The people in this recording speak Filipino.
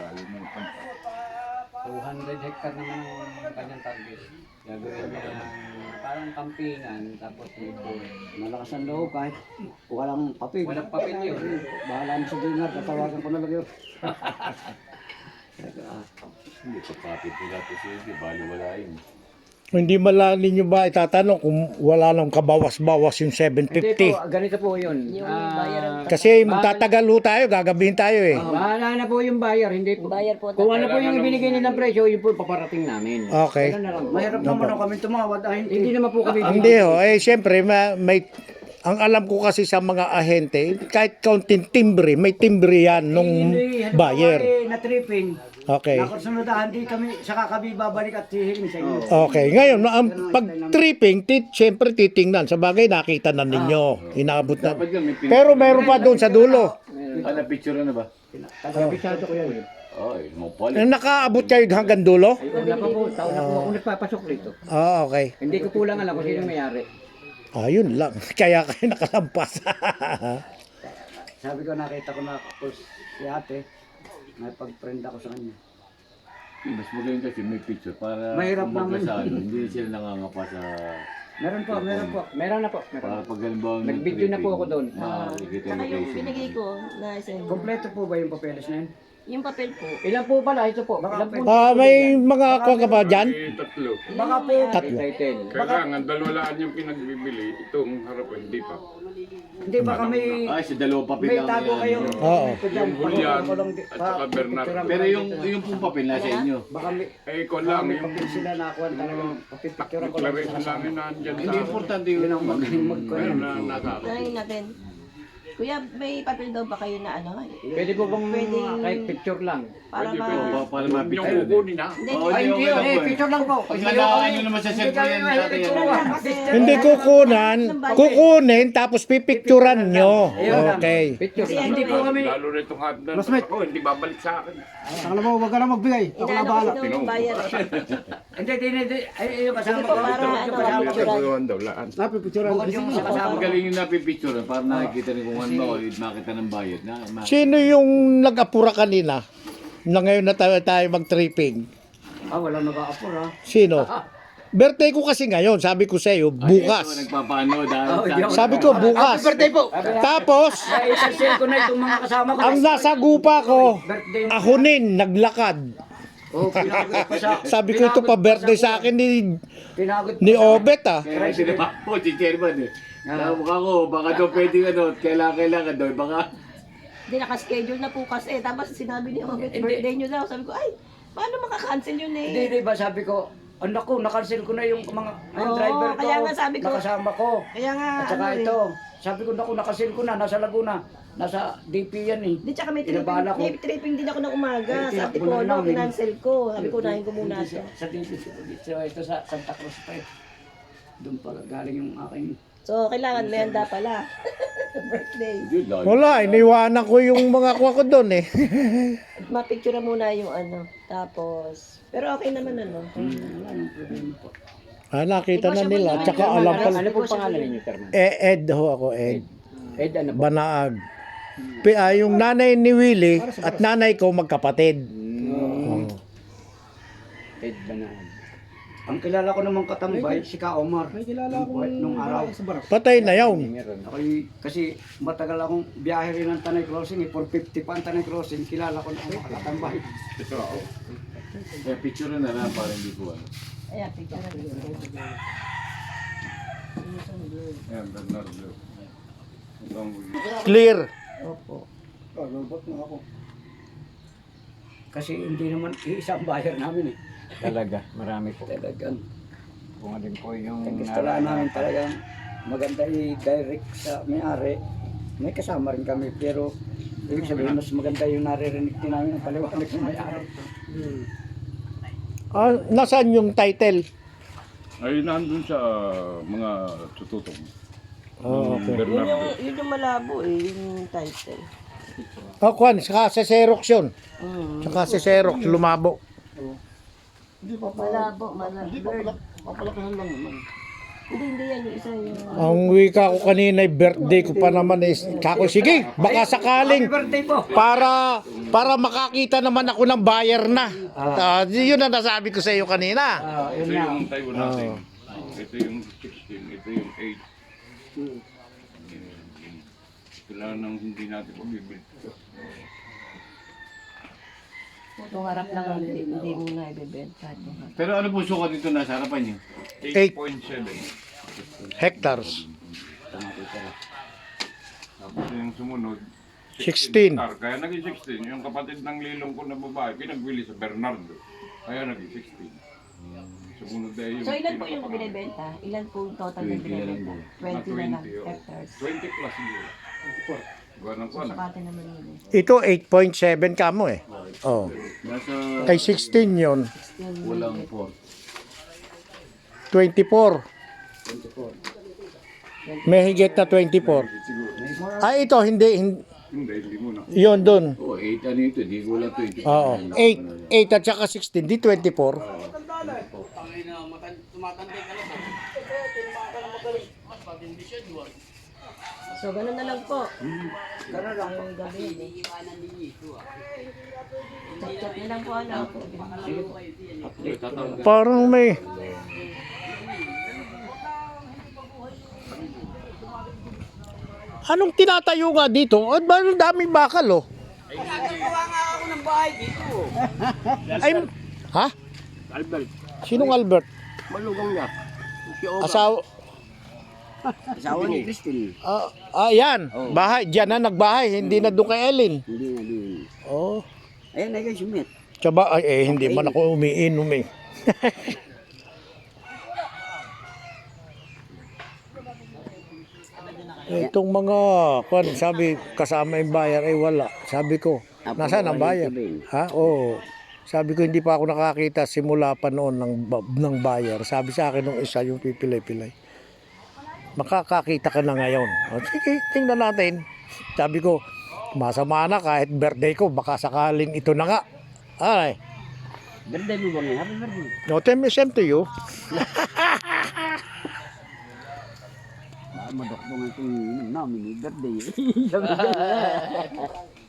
Layo mo. 200 hectare naman ang kanyang target. Gagawin niya ng parang kampingan, tapos ipon. Malakas ang loob kahit walang papel. Walang papel yun. Bahala mo sa dinner, tatawagan ko na lang yun. Hindi pa kapit nila to siya. Hindi bali wala yun. Hindi mala ninyo ba itatanong kung wala nang kabawas-bawas yung Hindi 750? po, ganito po yun. Yung Ah, bayaran Kasi magtatagal ho tayo, gagabihin tayo eh. ah, bahala na po yung buyer, hindi po. Bayar po. Kung ano po yung ibinigay nilang presyo, yun po paparating namin. Okay. Ganun na lang po. Mahirap naman ako kami tumawad ay hindi. Hindi naman po kami Hindi ho, eh siyempre ma- may ang alam ko kasi sa mga ahente, kahit kaunting timbre, may timbre yan nung Hindi, halimbawa buyer. eh, na tripping. Okay. Nakasunod di kami, saka kami babalik at hihiling sa inyo. Okay. Ngayon, ang pag tripping, tit, siyempre titingnan. Sa bagay, nakita na ninyo. Inaabot na. Dapat yun, may pin... Pero meron pa doon sa dulo. Ah, na-picture na ba? Kabisado ko yan. Ay, mo pala. Eh, Nakaabot kayo hanggang dulo? Na pa po, taon na po ako nagpapasok dito. Ah, okay. Hindi ko po lang alam kung sino may-ari. Ayun lang. Kaya kayo nakalampas. Sabi ko nakita ko na ako si ate, may pag-friend ako sa kanya. Mas magaling kasi may picture para Mahirap kumbaga naman. sa ano, hindi sila nangangapa sa Meron po, meron po. Meron na po. Meron. para pag halimbawa may Nag-video na po ako doon. Makikita Saka yung binigay ko na isa. Kompleto po ba yung papeles na yun? Yung papel po. Ilan po pala? Ito po. Ilan po? Ah, may mga kuha ka ba dyan? Eh, tatlo. Baka po, Tatlo. Title. Kailangan dalawalaan yung pinagbibili. Itong harapan, hindi pa. hindi baka may, Ay, si dalawa papel may lang tago yan. kayong Oo. ito dyan. Yung Julian at saka Bernardo. Pero yung yung pong papel nasa inyo. Baka may, Eh, ko baka lang, may yung papel sila nakuha talagang papipicturean ko lang. declaration lang yun nandyan Hindi sa... importante yung Yun ang magaling Meron mag-kuhan. na nasa... Tanongin natin. Kuya, may papel daw ba kayo na ano? Pwede po bang Pwedeng- kahit picture lang? Para Pwede, ma... pwede. Pa- para Yung mapicture. kukunin na. Hindi, Oh, Ay, hindi okay yun, eh, eh. picture lang po. Pag Hindi yun, nyo naman sa hindi cellphone yan, dati. Hindi kukunan, kukunin, tapos pipicturan nyo. Okay. Picture Kasi lang. ano Hindi po eh, kami, Lalo na itong hotdog. Classmate. Ako, hindi babalik sa akin. Alam mo, huwag ka na magbigay. Ako na Inaano bahala. kasi yung bayar eh. Hindi, hindi, hindi. Ay, yung kasama Hindi ko. po, para ano, mapicturan. Dalawan daw laan. Napipicturean Bukod yung kasama ko. Magaling yung napipicture para nakikita rin kung ano ba, makita ng bayad. Na, Sino yung nag-apura kanina? Na ngayon na tayo, tayo mag-tripping. Ah, wala nag-aapor ha. Sino? Birthday ko kasi ngayon, sabi ko sa iyo, Ay, ito, bukas. nagpapaano dahil Oh, yun. Sabi ko bukas. po. Tapos, Ay, isasale ko na itong mga kasama ko. ang nasa gupa ko, Birthday ahonin, naglakad. Oh, pinagot pa sa... Sabi ko ito pa birthday sa akin ni, Pinagot pa ni sa- Obet ah. Kaya sinabi po, si Chairman eh. Ah. Mukha ko, baka daw pwede ano, kailangan, kailangan daw, baka... Hindi, nakaschedule na po kasi. Tapos sinabi ni Obet, birthday nyo daw. Sabi ko, ay, paano makakancel yun eh? Hindi, di ba sabi ko, anak ko, nakancel ko na yung mga yung Oo, driver ko. kaya nga sabi ko- Nakasama ko. Kaya nga, At saka ano eh. ito, sabi ko, naku, nakancel ko na, nasa Laguna. Nasa DP yan eh. Di, tsaka may tripping, ko. may tripping din ako ng umaga Eh, sa tinakbo Antipolo, na namin. kinancel ko. Sabi ko, unahin ko muna Hindi ito. Sa, sa DP, so, ito sa Santa Cruz pa eh. Doon pa galing yung aking... So, kailangan may handa pala. birthday. Wala, iniwanan ko yung mga kuha ko doon eh. Mapicture na muna yung ano. Tapos, pero okay naman ano. Ah, nakita na nila. Tsaka alam ko, ano po pangalan ninyo, Terman? eh, Ed ho ako, Ed. Ed, ano po? Banaag. Pi- ah, yung nanay ni Willie at nanay ko magkapatid. Oh. Ed Banaan. Ang kilala ko namang katambay, si Ka Omar. May kilala ko nung araw. Patay na yun. Meron. Ako kasi matagal akong biyahe rin ng Tanay Crossing, eh, 450 pa ang Tanay Crossing, kilala ko na ang mga katambay. Kaya picture na lang para hindi ko ano. Ayan, picture na dito. Yan, Bernardo. Itong Clear. Opo. Kasi hindi naman isang buyer namin eh. Talaga, marami po. Talagang Kung alin po yung... gusto lang namin talagang maganda i-direct sa may-ari. May kasama rin kami pero ibig sabihin mas maganda yung naririnig din namin ang paliwanag ng may-ari. Ah, nasaan yung title? ay nandun sa mga tututong. Oh, Yung okay. Yun Bernardo. yung, yun yung malabo eh, yung title. Oh, Kwan, saka sa Xerox yun. Mm. Saka sa Xerox, lumabo. Malabo, malabo. Blurred. Hindi, hindi yan yung isa yung... Ang wika ko kanina, birthday ko pa naman is, kako, sige, baka sakaling, para, para makakita naman ako ng buyer na. Ah, yun ang nasabi ko sa iyo kanina. Ah, Ito yun na. yung Taiwan natin. Ito yung 16, ito yung 8. Kailangan nang hindi natin pabibili. Itong harap lang, hindi, hindi mo na ibebenta. Itong harap. Pero ano po sukat dito nasa harapan niyo? 8.7. Hectares. Tapos yung sumunod, 16. hectare. Kaya naging 16. Yung kapatid ng lilong ko na babae, pinagbili sa Bernardo. Kaya naging 16. Sumunod na yung So ilan po yung binibenta? Ilan po yung total na binibenta? 20 na lang oh. hectares. 20 plus yun. Ng kuwan. Sukate naman yun eh. Ito 8.7 kamo eh. Oh. Nasa Kay 16 yon walang port. 24. May higit na 24. Siguro. Ah, ito, hindi, hindi Hindi, hindi mo na. yun dun. Oh, 8 ano ito, di ko lang 20. Oo. 8, 8 at saka 16, di 24. So ganun na lang po. Ganun lang yung gabi. Chat-chat na lang po ano. Parang may... Anong tinatayo nga dito? At ba ang daming bakal oh? Ay, ha? Albert, Sinong Albert? malugang niya. Si Oga. Asawa, Asawa ni Christine. ah, ah, yan. Bahay, diyan na nagbahay, hindi na doon kay Ellen. Hindi na din. Oh. Ayan na guys, sumit. Tsaba, ay, eh, hindi man ako umiinom eh. Itong mga, kwan, sabi, kasama yung bayar, ay wala. Sabi ko, nasaan ang bayar? Ha? Oo. Sabi ko, hindi pa ako nakakita simula pa noon ng, ng bayar. Sabi sa akin nung isa, yung pipilay-pilay. Makakakita ka na ngayon. O, sige, tingnan natin. Sabi ko, masama na kahit birthday ko, baka sakaling ito na nga. Ay, Birthday mo ba ngayon? Happy birthday. no, is same to you. Baka madokbong itong namin, birthday.